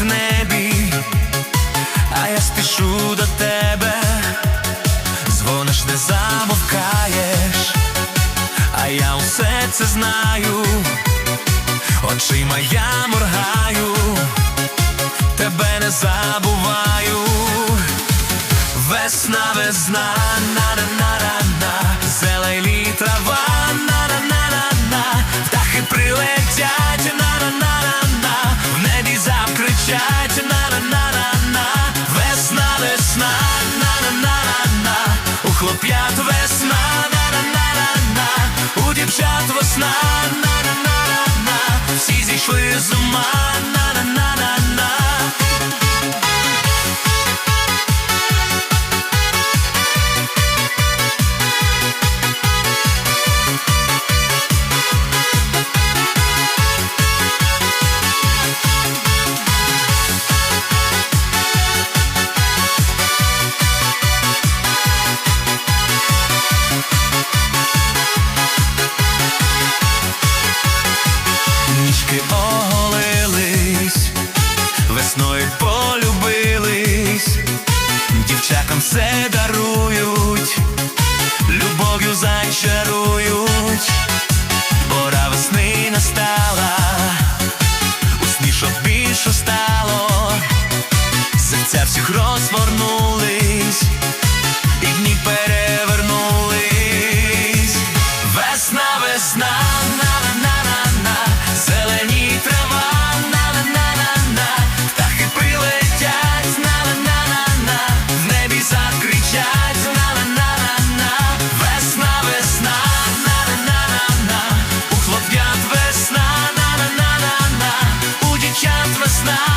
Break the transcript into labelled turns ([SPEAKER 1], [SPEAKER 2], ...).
[SPEAKER 1] в небі, а я спішу до тебе, дзвониш, не замовкаєш, а я усе це знаю, очима я моргаю, тебе не забуваю. Весна, весна, на-на-на-на-на Зелені трава, весна, на-на-на-на-на Всі зійшли з ума, весною полюбились, дівчакам все дарують, любов'ю зачарують, пора весни настала, усмішок більше стало, серця всіх розгорнулись, Just now.